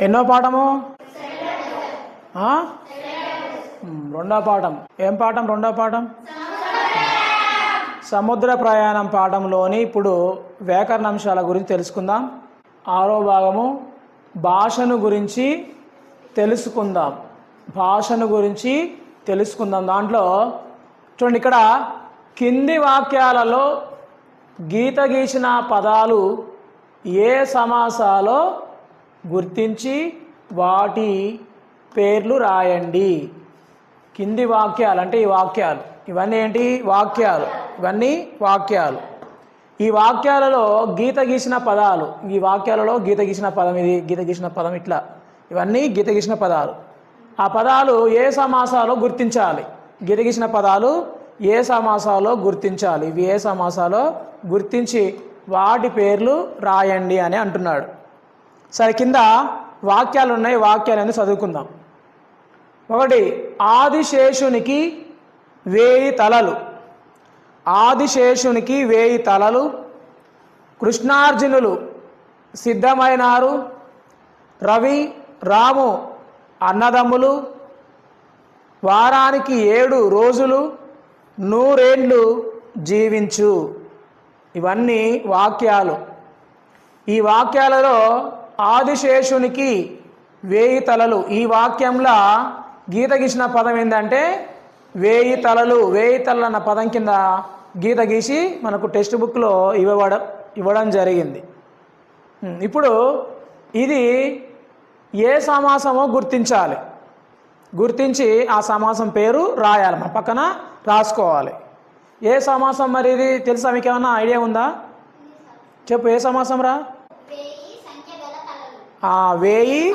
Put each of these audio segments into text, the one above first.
ఎన్నో పాఠము? రెండో పాఠం. ఏం పాఠం రెండో పాఠం? సముద్ర ప్రయాణం పాఠంలోని ఇప్పుడు వ్యాకరణాంశాల గురించి తెలుసుకుందాం. ఆరో భాగము భాషను గురించి తెలుసుకుందాం. భాషను గురించి తెలుసుకుందాం. దాంట్లో చూడండి ఇక్కడ కింది వాక్యాలలో గీత గీసిన పదాలు ఏ సమాసాలో గుర్తించి వాటి పేర్లు రాయండి. కింది వాక్యాలు అంటే ఈ వాక్యాలు. ఇవన్నీ ఏంటి? వాక్యాలు. ఇవన్నీ వాక్యాలు. ఈ వాక్యాలలో గీత గీసిన పదాలు. ఈ వాక్యాలలో గీత గీసిన పదం ఇది గీత గీసిన పదం ఇట్లా. ఇవన్నీ గీత గీసిన పదాలు. ఆ పదాలు ఏ సమాసాలో గుర్తించాలి? గీత గీసిన పదాలు ఏ సమాసాలో గుర్తించాలి? ఇవి ఏ సమాసాలో గుర్తించి వాటి పేర్లు రాయండి అని అంటున్నాడు. సరే కింద వాక్యాలు ఉన్నాయి వాక్యాలను చదువుకుందాం. ఒకటి ఆదిశేషునికి వేయి తలలు. ఆదిశేషునికి వేయి తలలు. కృష్ణార్జునులు సిద్ధమైనారు. రవి రాము అన్నదమ్ములు. వారానికి ఏడు రోజులు నూరేండ్లు జీవించు. ఇవన్నీ వాక్యాలు. ఈ వాక్యాలలో ఆదిశేషునికి వేయి తలలు. ఈ వాక్యంలో గీత గీసిన పదం ఏంటంటే వేయి తలలు వేయి తలలు అన్న పదం కింద గీత గీసి మనకు టెక్స్ట్ బుక్లో ఇవ్వడం ఇవ్వడం జరిగింది. ఇప్పుడు ఇది ఏ సమాసమో గుర్తించాలి. గుర్తించి ఆ సమాసం పేరు రాయాలి మన పక్కన రాసుకోవాలి. ఏ సమాసం మరి ఇది? తెలుసా మీకు ఏమన్నా ఐడియా ఉందా? చెప్పు ఏ సమాసం రా వేయి సంఖ్య గల తలలు ఆ వేయి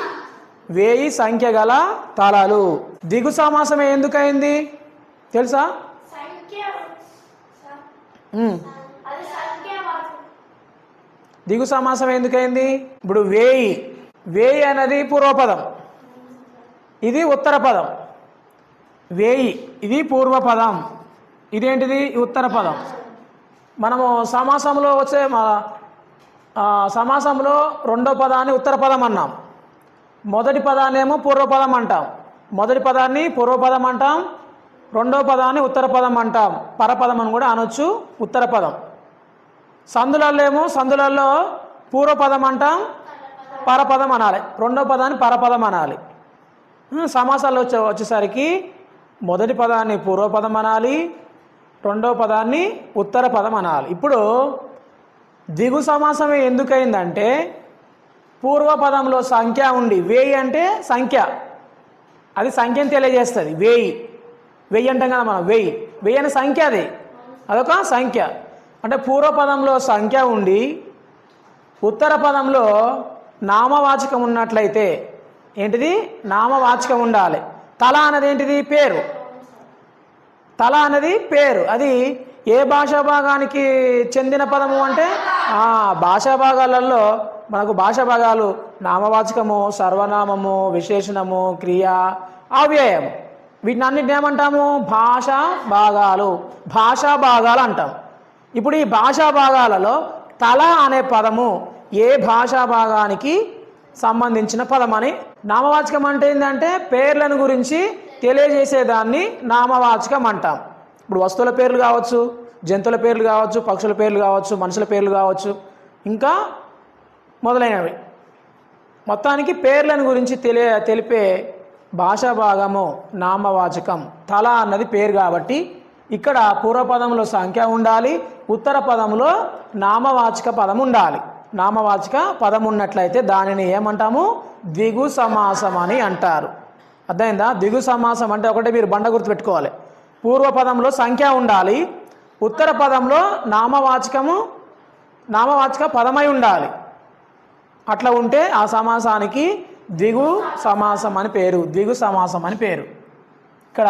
వేయి సంఖ్య గల తలలు దిగు సమాసం ఎందుకైంది? తెలుసా? దిగు సమాసం ఎందుకైంది? ఇప్పుడు వేయి. వేయి అనేది పూర్వపదం. ఇది ఉత్తర పదం. వేయి ఇది పూర్వపదం. ఇదేంటిది? ఉత్తర పదం. మనము సమాసంలో వచ్చే సమాసంలో రెండో పదాన్ని ఉత్తర పదం అన్నాం. మొదటి పదాన్నేమో పూర్వపదం అంటాం. మొదటి పదాన్ని పూర్వపదం అంటాం. రెండో పదాన్ని ఉత్తర పదం అంటాం. పరపదం అని కూడా అనొచ్చు ఉత్తర పదం. సందులలో ఏమో సందులలో పూర్వపదం అంటాం పరపదం అనాలి. రెండో పదాన్ని పరపదం అనాలి. సమాసాలు వచ్చే వచ్చేసరికి మొదటి పదాన్ని పూర్వపదం అనాలి రెండో పదాన్ని ఉత్తర పదం అనాలి. ఇప్పుడు దిగు సమాసమే ఎందుకైందంటే పూర్వపదంలో సంఖ్య ఉండి వేయి అంటే సంఖ్య. అది సంఖ్యను తెలియజేస్తుంది. వేయి. వెయ్యి అంటాం కదా మనం. వెయ్యి వెయ్యి అనే సంఖ్య అది. అదొక సంఖ్య. అంటే పూర్వపదంలో సంఖ్య ఉండి ఉత్తర పదంలో నామవాచకం ఉన్నట్లయితే ఏంటిది? నామవాచకం ఉండాలి. తల అన్నది ఏంటిది? పేరు. తల అన్నది పేరు. అది ఏ భాషా భాగానికి చెందిన పదము అంటే? ఆ భాషా భాగాలలో మనకు భాషా భాగాలు నామవాచకము సర్వనామము విశేషణము క్రియ అవ్యయము. వీటిని అన్నిటిని ఏమంటాము? భాషా భాగాలు భాషా భాగాలు అంటాం. ఇప్పుడు ఈ భాషా భాగాలలో తల అనే పదము ఏ భాషా భాగానికి సంబంధించిన పదం అని నామవాచకం అంటే ఏంటంటే పేర్లను గురించి తెలియజేసేదాన్ని నామవాచకం అంటాం. ఇప్పుడు వస్తువుల పేర్లు కావచ్చు జంతువుల పేర్లు కావచ్చు పక్షుల పేర్లు కావచ్చు మనుషుల పేర్లు కావచ్చు ఇంకా మొదలైనవి. మొత్తానికి పేర్లను గురించి తెలియ తెలిపే భాషా భాగము నామవాచకం. తల అన్నది పేరు కాబట్టి ఇక్కడ పూర్వపదంలో సంఖ్య ఉండాలి ఉత్తర పదంలో నామవాచక పదం ఉండాలి. నామవాచక పదం ఉన్నట్లయితే దానిని ఏమంటాము? ద్విగు సమాసం అని అంటారు. అర్థమైందా? ద్విగు సమాసం అంటే ఒకటే మీరు బండ గుర్తు పెట్టుకోవాలి పూర్వపదంలో సంఖ్య ఉండాలి. ఉత్తర పదంలో నామవాచకము నామవాచక పదమై ఉండాలి. అట్లా ఉంటే ఆ సమాసానికి దిగు సమాసం అని పేరు దిగు సమాసం అని పేరు. ఇక్కడ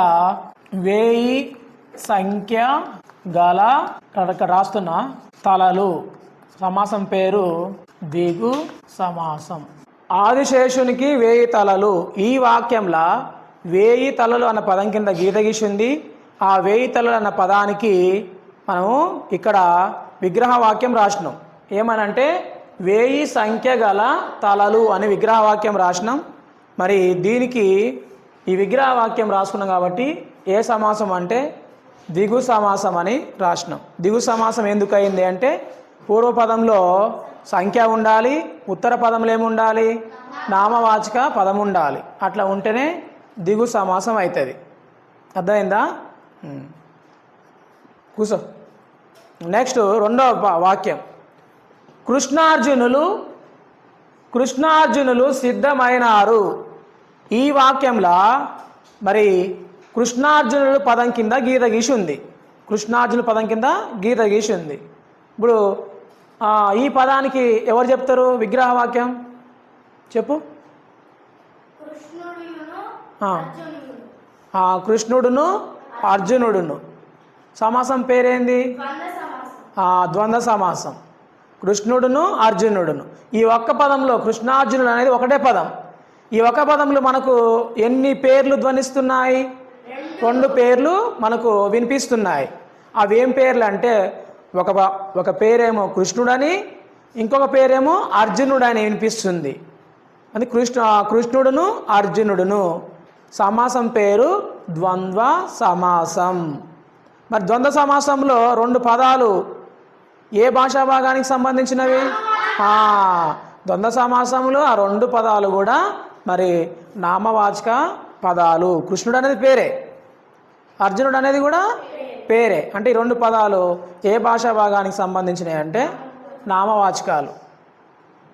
వేయి సంఖ్య గల ఇక్కడ రాస్తున్న తలలు సమాసం పేరు దిగు సమాసం. ఆదిశేషునికి వేయి తలలు. ఈ వాక్యంలో వేయి తలలు అన్న పదం కింద గీత గీసింది. ఆ వేయి తలలు అన్న పదానికి మనము ఇక్కడ విగ్రహ వాక్యం రాసినాం. ఏమనంటే వేయి సంఖ్య గల తలలు అని విగ్రహవాక్యం రాసినాం. మరి దీనికి ఈ విగ్రహవాక్యం రాసుకున్నాం కాబట్టి ఏ సమాసం అంటే దిగు సమాసం అని రాసినాం. దిగు సమాసం ఎందుకయింది అంటే పూర్వపదంలో సంఖ్య ఉండాలి ఉత్తర పదంలో ఏముండాలి? నామవాచక పదం ఉండాలి అట్లా ఉంటేనే దిగు సమాసం అవుతుంది. అర్థమైందా? కూర్చో నెక్స్ట్ రెండవ వాక్యం. కృష్ణార్జునులు కృష్ణార్జునులు సిద్ధమైనారు. ఈ వాక్యంలో మరి కృష్ణార్జునులు పదం కింద గీత గీసి ఉంది కృష్ణార్జునుల పదం కింద గీత గీసి ఉంది ఇప్పుడు ఈ పదానికి ఎవరు చెప్తారు విగ్రహ వాక్యం? చెప్పు. కృష్ణుడును అర్జునుడును. సమాసం పేరేంది? ద్వంద్వ సమాసం ఆ, ద్వంద్వ సమాసం. కృష్ణుడును అర్జునుడును. ఈ ఒక్క పదంలో కృష్ణార్జునుడు అనేది ఒకటే పదం. ఈ ఒక్క పదంలో మనకు ఎన్ని పేర్లు ధ్వనిస్తున్నాయి? రెండు పేర్లు మనకు వినిపిస్తున్నాయి. అవి ఏం పేర్లు అంటే ఒక ప- ఒక పేరేమో కృష్ణుడని ఇంకొక పేరేమో అర్జునుడని వినిపిస్తుంది. అది కృష్ణ కృష్ణుడును అర్జునుడును. సమాసం పేరు ద్వంద్వ సమాసం. మరి ద్వంద్వ సమాసంలో రెండు పదాలు ఏ భాషా భాగానికి సంబంధించినవి? ద్వంద్వ సమాసంలో ఆ రెండు పదాలు కూడా మరి నామవాచక పదాలు. కృష్ణుడు అనేది పేరే. అర్జునుడు అనేది కూడా పేరే. అంటే ఈ రెండు పదాలు ఏ భాషా భాగానికి సంబంధించినవి అంటే నామవాచకాలు.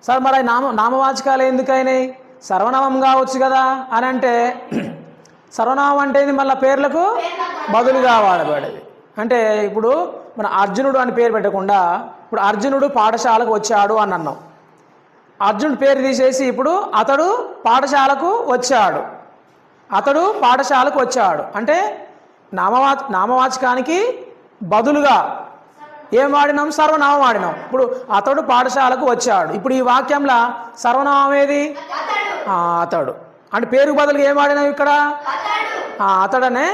సార్ మరి నామ నామవాచకాలు ఎందుకైనాయి? సర్వనామం కావచ్చు కదా అని అంటే సర్వనామం అంటే మళ్ళీ పేర్లకు బదులుగా వాడబడేది అంటే ఇప్పుడు మన అర్జునుడు అని పేరు పెట్టకుండా ఇప్పుడు అర్జునుడు పాఠశాలకు వచ్చాడు అని అన్నాం. అర్జునుడు పేరు తీసేసి ఇప్పుడు అతడు పాఠశాలకు వచ్చాడు. అతడు పాఠశాలకు వచ్చాడు. అంటే నామవా నామవాచకానికి బదులుగా ఏం వాడినాం? సర్వనామం వాడినాం. ఇప్పుడు అతడు పాఠశాలకు వచ్చాడు. ఇప్పుడు ఈ వాక్యంలో సర్వనామం ఏది? అతడు. అంటే పేరుకు బదులుగా ఏం వాడినాం ఇక్కడ? అతడనే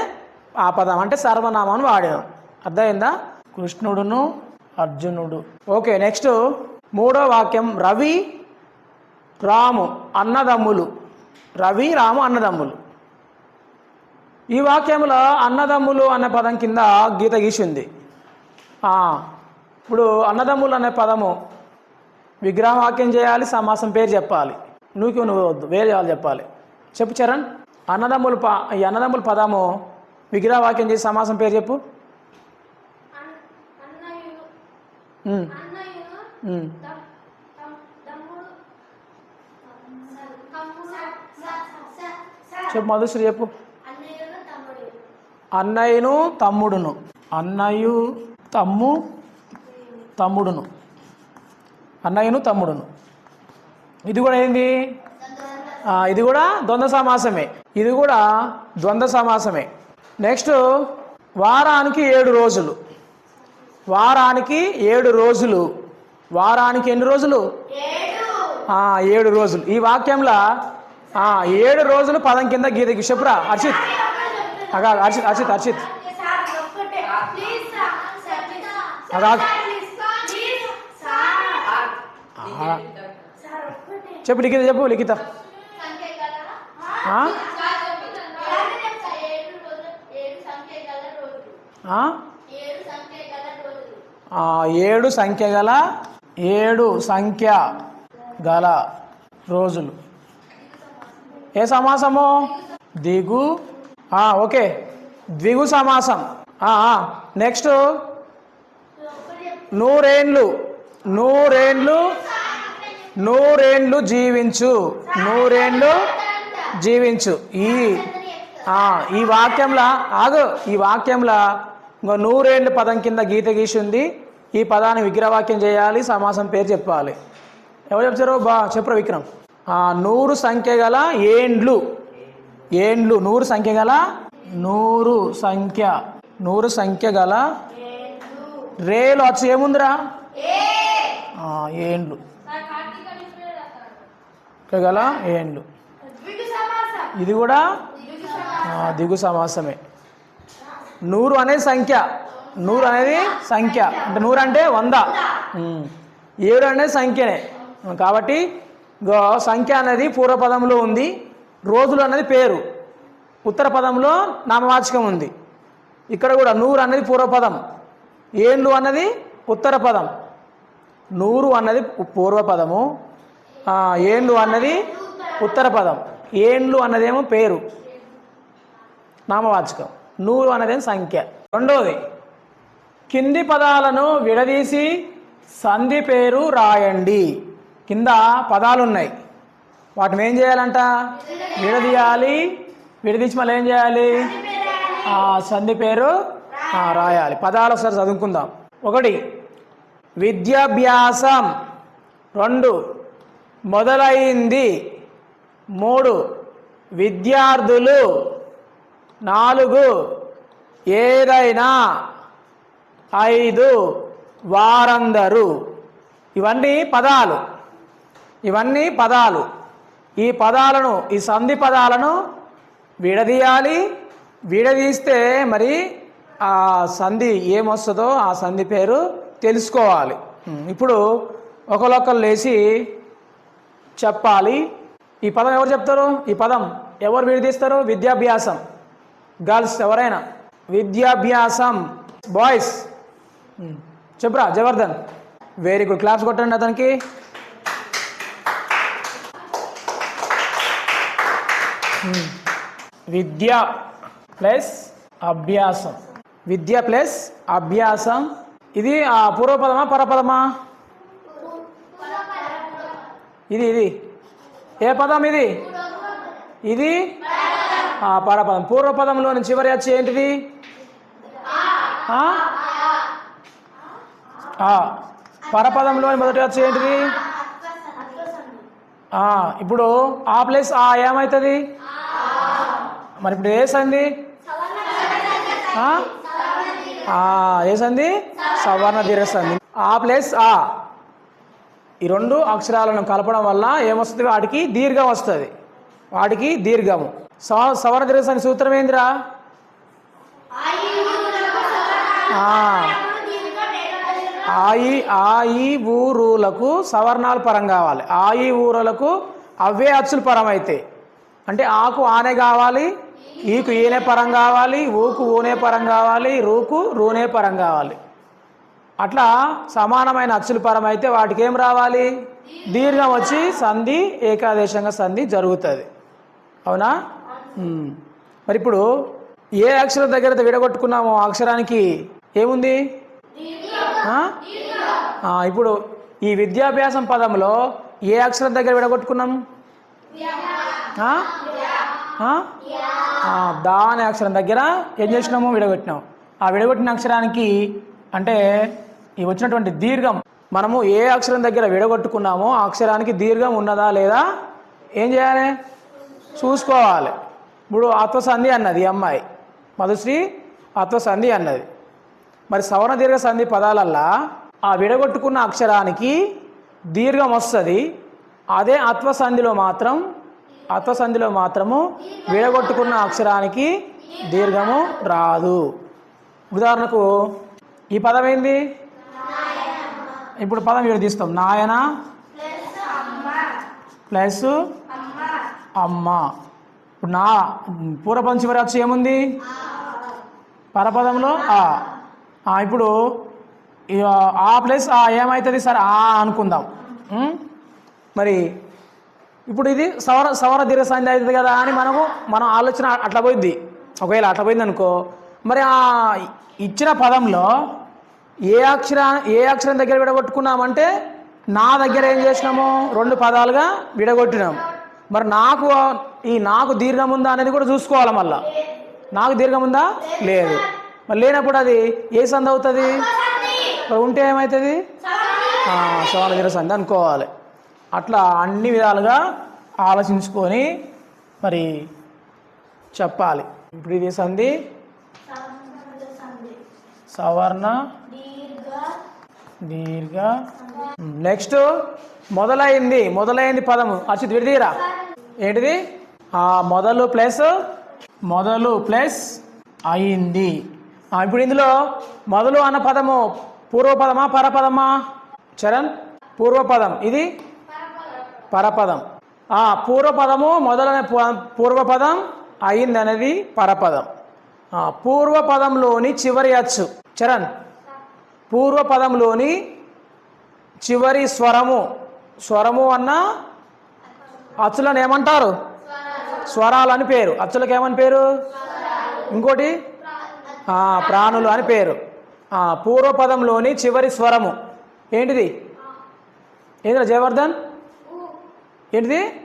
ఆ పదం అంటే సర్వనామం వాడినాం అర్థమైందా? కృష్ణుడును అర్జునుడు. ఓకే నెక్స్ట్ మూడో వాక్యం రవి రాము అన్నదమ్ములు. రవి రాము అన్నదమ్ములు. ఈ వాక్యంలో అన్నదమ్ములు అనే పదం కింద గీత గీసింది. ఇప్పుడు అన్నదమ్ములు అనే పదము విగ్రహవాక్యం చేయాలి సమాసం పేరు చెప్పాలి. నువ్వు నువ్వు వద్దు వేరే వాళ్ళు చెప్పాలి. చెప్పు చరణ్. అన్నదమ్ములు ప ఈ అన్నదమ్ముల పదము విగ్రహవాక్యం చేసి సమాసం పేరు చెప్పు. చెప్పు మధుశ్రీ చెప్పు. అన్నయ్యును తమ్ముడు. అన్నయ్యను తమ్ముడును. అన్నయ్యు తమ్ము తమ్ముడును. అన్నయ్యను తమ్ముడును. ఇది కూడా ఏంది? ఇది కూడా ద్వంద్వ సమాసమే. ఇది కూడా ద్వంద్వ సమాసమే. నెక్స్ట్ వారానికి ఏడు రోజులు. వారానికి ఏడు రోజులు. వారానికి ఎన్ని రోజులు? ఏడు రోజులు. ఈ వాక్యంలో ఏడు రోజులు పదం కింద గీతకి చెప్పురా హర్షిత్ అగా ఆ, సార్ ఒక్కటే. చెప్పు లిఖిత చెప్పు లిఖిత సంఖ్య గలరా ఆ? సార్ చెప్తున్నాను సార్ ఏడు సంఖ్య గల ఏడు సంఖ్య గల రోజులు. ఏ సమాసము? దిగు. ఓకే. ద్విగు సమాసం. నెక్స్ట్. నూరేండ్లు. నూరేండ్లు. నూరేండ్లు జీవించు. నూరేండ్లు. జీవించు. ఈ ఈ వాక్యంలో ఆగు. ఈ వాక్యంలో ఇంకో నూరేండ్లు పదం కింద గీత గీసి ఉంది ఈ పదాన్ని విగ్రహవాక్యం చేయాలి సమాసం పేరు చెప్పాలి. ఎవరు చెప్తారు? బా చెప్పరు విక్రమ్? నూరు సంఖ్య గల ఏండ్లు. ఏండ్లు నూరు సంఖ్య గల? నూరు సంఖ్య. నూరు సంఖ్య గల? రేలు. వచ్చి ఏముందిరా? ఏండ్లు. గల ఏండ్లు. ఇది కూడా దిగు సమాసమే. నూరు అనేది సంఖ్య. నూరు అనేది సంఖ్య. అంటే నూరు అంటే వంద. ఏడు అనేది సంఖ్యనే. కాబట్టి గో సంఖ్య అనేది పూర్వపదంలో ఉంది. రోజులు అనేది పేరు. ఉత్తర పదంలో నామవాచకం ఉంది. ఇక్కడ కూడా నూరు అనేది పూర్వపదం. ఏండ్లు అన్నది ఉత్తర పదం. నూరు అన్నది పూర్వపదము. ఏండ్లు అన్నది ఉత్తర పదం. ఏండ్లు అన్నదేమో పేరు. నామవాచకం. నూరు అన్నదేమో సంఖ్య. రెండవది కింది పదాలను విడదీసి సంధి పేరు రాయండి. కింద పదాలు ఉన్నాయి వాటిని ఏం చేయాలంట? విడదీయాలి. విడదీసి మళ్ళీ ఏం చేయాలి? ఆ సంధి పేరు రాయాలి. పదాలు ఒకసారి చదువుకుందాం. ఒకటి విద్యాభ్యాసం. రెండు మొదలైంది. మూడు విద్యార్థులు నాలుగు ఏదైనా ఐదు వారందరూ. ఇవన్నీ పదాలు. ఇవన్నీ పదాలు. ఈ పదాలను ఈ సంధి పదాలను విడదీయాలి. విడదీస్తే మరి ఆ సంధి ఏమొస్తుందో ఆ సంధి పేరు తెలుసుకోవాలి. ఇప్పుడు ఒకరొకరు లేచి చెప్పాలి. ఈ పదం ఎవరు చెప్తారు? ఈ పదం ఎవరు విడదీస్తారు? విద్యాభ్యాసం. గర్ల్స్ ఎవరైనా? విద్యాభ్యాసం. బాయ్స్. చెప్పురా జవర్ధన్. వెరీ గుడ్ క్లాప్స్ కొట్టండి అతనికి. విద్య ప్లస్ అభ్యాసం. విద్య ప్లస్ అభ్యాసం. ఇది ఆ పూర్వపదమా పరపదమా? ఇది ఇది. ఏ పదం ఇది? ఇది? పరపదం. పూర్వపదంలోని చివరి వచ్చి ఏంటిది? పరపదంలోని మొదటి వచ్చి ఏంటిది? ఇప్పుడు ఆ ప్లస్ ఆ ఏమవుతుంది మరి ఇప్పుడు ఏ సంధి? ఏ సంధి? సవర్ణ దీర్ఘ సంధి. ఆ ప్లస్ ఆ. ఈ రెండు అక్షరాలను కలపడం వల్ల ఏమొస్తుంది? వాటికి దీర్ఘం వస్తుంది. వాటికి దీర్ఘము. సవ సవర్ణ దీర్ఘ సూత్రం ఏందిరా ఆ. ఆయి ఆయి ఊరులకు సవర్ణాలు పరం కావాలి. ఆయి ఊరులకు అవే అచ్చులు పరం అయితే అంటే ఆకు ఆనే కావాలి ఈకు ఈనే పరం కావాలి ఊకు ఊనే పరం కావాలి రూకు రూనే పరం కావాలి. అట్లా సమానమైన అచ్చుల పరం అయితే వాటికి ఏం రావాలి? దీర్ఘం వచ్చి సంధి ఏకాదేశంగా సంధి జరుగుతుంది. అవునా. మరి ఇప్పుడు ఏ అక్షరం దగ్గర విడగొట్టుకున్నామో ఆ అక్షరానికి ఏముంది? ఇప్పుడు ఈ విద్యాభ్యాసం పదంలో ఏ అక్షరం దగ్గర విడగొట్టుకున్నాం? దా అనే అక్షరం దగ్గర ఏం చేసినాము? విడగొట్టినాం. ఆ విడగొట్టిన అక్షరానికి అంటే ఈ వచ్చినటువంటి దీర్ఘం మనము ఏ అక్షరం దగ్గర విడగొట్టుకున్నామో ఆ అక్షరానికి దీర్ఘం ఉన్నదా లేదా ఏం చేయాలి? చూసుకోవాలి. ఇప్పుడు ఆత్మసంధి అన్నది అమ్మాయి. మధుశ్రీ ఆత్మసంధి అన్నది. మరి సవర్ణ దీర్ఘ సంధి పదాలల్లా ఆ విడగొట్టుకున్న అక్షరానికి దీర్ఘం వస్తుంది. అదే ఆత్మసంధిలో మాత్రం ఆత్మసంధిలో మాత్రము విడగొట్టుకున్న అక్షరానికి దీర్ఘము రాదు. ఉదాహరణకు ఈ పదం ఏంది? ఇప్పుడు పదం విడదీస్తాం నాయన? ప్లస్ అమ్మ. ఇప్పుడు నా పూర్వపదం చివరి వచ్చి ఏముంది? పరపదంలో ఆ. ఇప్పుడు ఆ ప్లస్ ఆ ఏమవుతుంది సార్ ఆ అనుకుందాం. మరి ఇప్పుడు ఇది సవర సవర దీర్ఘ సంధి అవుతుంది కదా అని మనము మనం ఆలోచన అట్లా పోయింది ఒకవేళ అట్లా పోయింది అనుకో మరి ఆ ఇచ్చిన పదంలో ఏ అక్షర ఏ అక్షరం దగ్గర విడగొట్టుకున్నామంటే నా దగ్గర ఏం చేసినాము? రెండు పదాలుగా విడగొట్టినాం. మరి నాకు ఈ నాకు దీర్ఘం ఉందా అనేది కూడా చూసుకోవాలి మళ్ళా? నాకు దీర్ఘం ఉందా లేదు. మరి లేనప్పుడు అది ఏ సంధి అవుతుంది? మరి ఉంటే ఏమవుతుంది సవాల దీర్ఘ సంధి అనుకోవాలి. అట్లా అన్ని విధాలుగా ఆలోచించుకొని మరి చెప్పాలి. ఇప్పుడు ఇది సంధి. సవర్ణ దీర్ఘ. నెక్స్ట్ మొదలైంది మొదలైంది పదము. అర్చిత్ విడిదీరా ఏంటిది? ఆ మొదలు ప్లస్ మొదలు ప్లస్ అయింది. ఇప్పుడు ఇందులో మొదలు అన్న పదము పూర్వపదమా పరపదమా? చరణ్ పూర్వపదం. ఇది? పరపదం. ఆ పూర్వపదము మొదలైన పూర్వపదం అయింది అనేది పరపదం పూర్వపదంలోని చివరి అచ్చు. చరణ్ పూర్వపదంలోని చివరి స్వరము. స్వరము అన్న అచ్చులను ఏమంటారు? స్వరాలు అని పేరు. అచ్చులకు ఏమని పేరు? ఇంకోటి? ప్రాణులు అని పేరు. పూర్వపదంలోని చివరి స్వరము. ఏంటిది? ఏంటిరా జయవర్ధన్? ఏంటిది?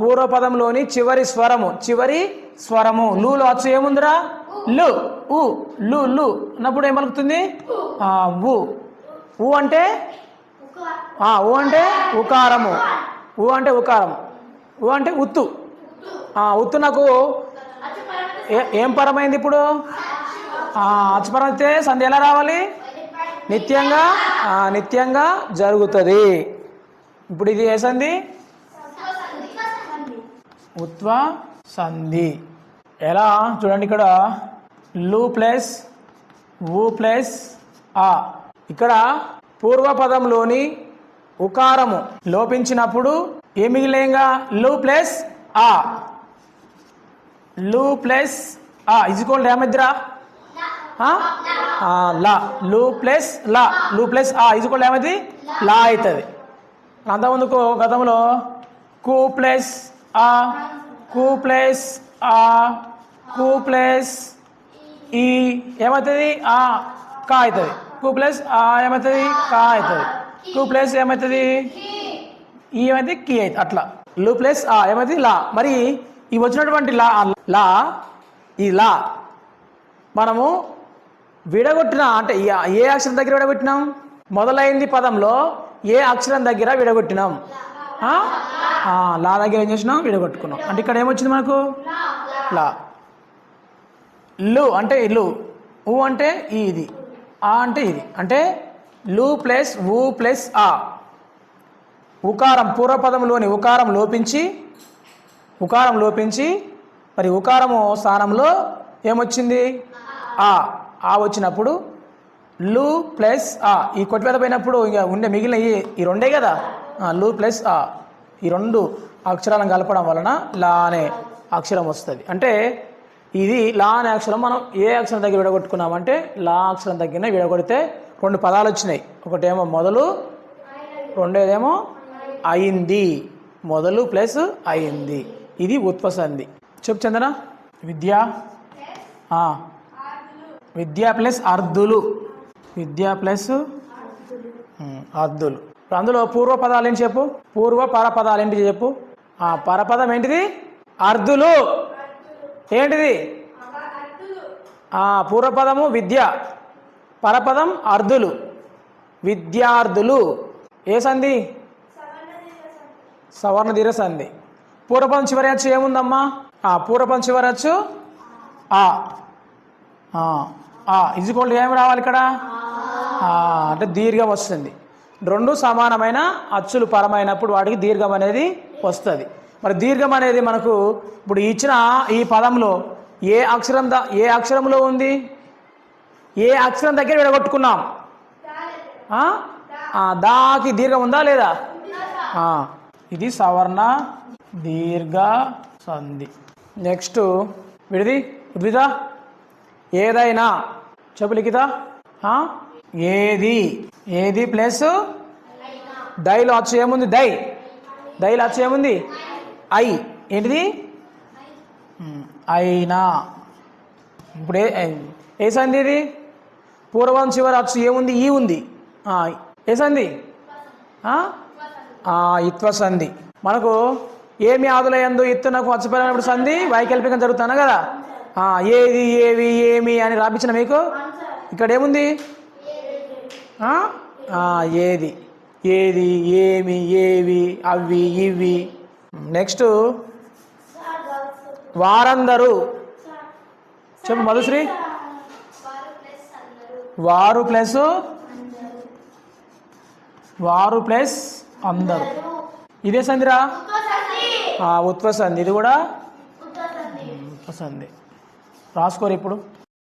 పూర్వపదంలోని చివరి స్వరము. చివరి స్వరము. లూలో అచ్చు ఏముందిరా? లు. ఉ లు లు అన్నప్పుడు ఏమలుగుతుంది ఆ, ఉ ఉ అంటే? ఉ అంటే ఉకారము. ఉ అంటే ఉకారం ఉ అంటే ఉత్తు. ఉత్తు నాకు ఏ- ఏం పరమైంది ఇప్పుడు? అచ్చపరం అయితే సంధి ఎలా రావాలి? నిత్యంగా నిత్యంగా జరుగుతుంది. ఇప్పుడు ఇది ఏ సంధి? ఉత్వ సంధి. ఎలా? చూడండి ఇక్కడ. లు ప్లస్ ఊ ప్లస్ ఆ. ఇక్కడ పూర్వపదంలోని ఉకారము లోపించినప్పుడు ఏ మిగిలేంగా లు ప్లస్ ఆ. లు ప్లస్ ఆ. ఇజ్కోల్ డ్యామేజ్రా లా. లు ప్లస్ లా. లు ప్లస్ ఆ. ఇజ్కోల్ ఏమైంది లా అవుతుంది. అంతకుముందుకు గతంలో కు ప్లస్ ఆ. కు ప్లస్ ఆ. కు ప్లస్ ఈ ఏమవుతుంది? ఆ కా అవుతుంది. కు ప్లస్ ఆ ఏమవుతుంది? కా అవుతుంది. కు ప్లస్ ఏమవుతుంది? ఈ ఏమైతే కీ అవుతుంది. అట్లా. లు ప్లస్ ఆ ఏమైతే లా. మరి ఈ వచ్చినటువంటి లా లా ఈ లా మనము విడగొట్టిన అంటే ఏ- అక్షరం దగ్గర విడగొట్టినాం? మొదలైంది పదంలో ఏ అక్షరం దగ్గర విడగొట్టినాం? లా దగ్గర ఏం చేసినాం? విడగొట్టుకున్నాం. అంటే ఇక్కడ ఏమొచ్చింది మనకు? లా. లు అంటే లు. ఊ అంటే ఈ ఇది. ఆ అంటే ఇది. అంటే లు ప్లస్ ఊ ప్లస్ ఆ. ఉకారం పూర్వపదంలోని ఉకారం లోపించి ఉకారం లోపించి మరి ఉకారము స్థానంలో ఏమొచ్చింది? ఆ. ఆ వచ్చినప్పుడు లు ప్లస్ ఆ. ఈ కొట్టివేత పోయినప్పుడు ఇక ఉండే మిగిలిన ఈ ఈ రెండే కదా? లు ప్లస్ ఆ. ఈ రెండు అక్షరాలను కలపడం వలన లా అనే అక్షరం వస్తుంది. అంటే ఇది లా అనే అక్షరం మనం ఏ అక్షరం దగ్గర విడగొట్టుకున్నామంటే లా అక్షరం దగ్గర విడగొడితే రెండు పదాలు వచ్చినాయి. ఒకటేమో మొదలు రెండోదేమో అయింది. మొదలు ప్లస్ అయింది. ఇది ఉత్పసంది చెప్పు చందన. విద్య. విద్య ప్లస్ అర్ధులు. విద్య ప్లస్ అర్ధులు. ఇప్పుడు అందులో పూర్వ పదాలు ఏంటి చెప్పు? పూర్వ పరపదాలు ఏంటి చెప్పు? పరపదం ఏంటిది? అర్ధులు. ఏంటిది? ఆ పూర్వపదము విద్య పరపదం అర్ధులు. విద్యార్థులు ఏ సంధి? సవర్ణ సంధి పూర్వపదం చివరి అచ్చు ఏముందమ్మా? ఆ పూర్వపదం చివరి అచ్చు ఆ. ఆ, ఇజ్కోల్డ్ ఏమి రావాలి ఇక్కడ? అంటే దీర్ఘం వస్తుంది. రెండు సమానమైన అచ్చులు పరమైనప్పుడు వాటికి దీర్ఘం అనేది వస్తుంది. మరి దీర్ఘం అనేది మనకు ఇప్పుడు ఇచ్చిన ఈ పదంలో ఏ అక్షరం దా ఏ అక్షరంలో ఉంది? ఏ అక్షరం దగ్గర విడగొట్టుకున్నాం? దాకి దీర్ఘం ఉందా లేదా? ఇది సవర్ణ దీర్ఘ సంధి. నెక్స్ట్ విడిది ఉద్విద ఏదైనా. చెప్పు లిఖిత. ఏది? ఏది ప్లస్? దైలో అచ్చు ఏముంది? దై. దైలో అచ్చు ఏముంది? ఐ. ఏంటిది? అయినా ఇప్పుడు ఏ ఏ సంధి ఇది? పూర్వం చివరి అచ్చు ఏముంది? ఈ ఉంది. ఏ సంధి? ఇత్వ సంధి. మనకు ఏమి ఆదులయందు ఇత్తునకు అచ్చపడినప్పుడు సంధి? వైకల్పికం జరుగుతాను కదా? ఏది ఏవి ఏమి అని రాపించిన మీకు? ఇక్కడ ఏముంది? ఏది? ఏది ఏమి ఏవి అవి ఇవి. నెక్స్ట్ వారందరూ. చెప్పు మధుశ్రీ. వారు ప్లస్ వారు ప్లస్ అందరు. ఇదే సంధిరా? ఉత్వసంధి ఇది కూడా? ఉత్వసంధి రాసుకోరు ఇప్పుడు.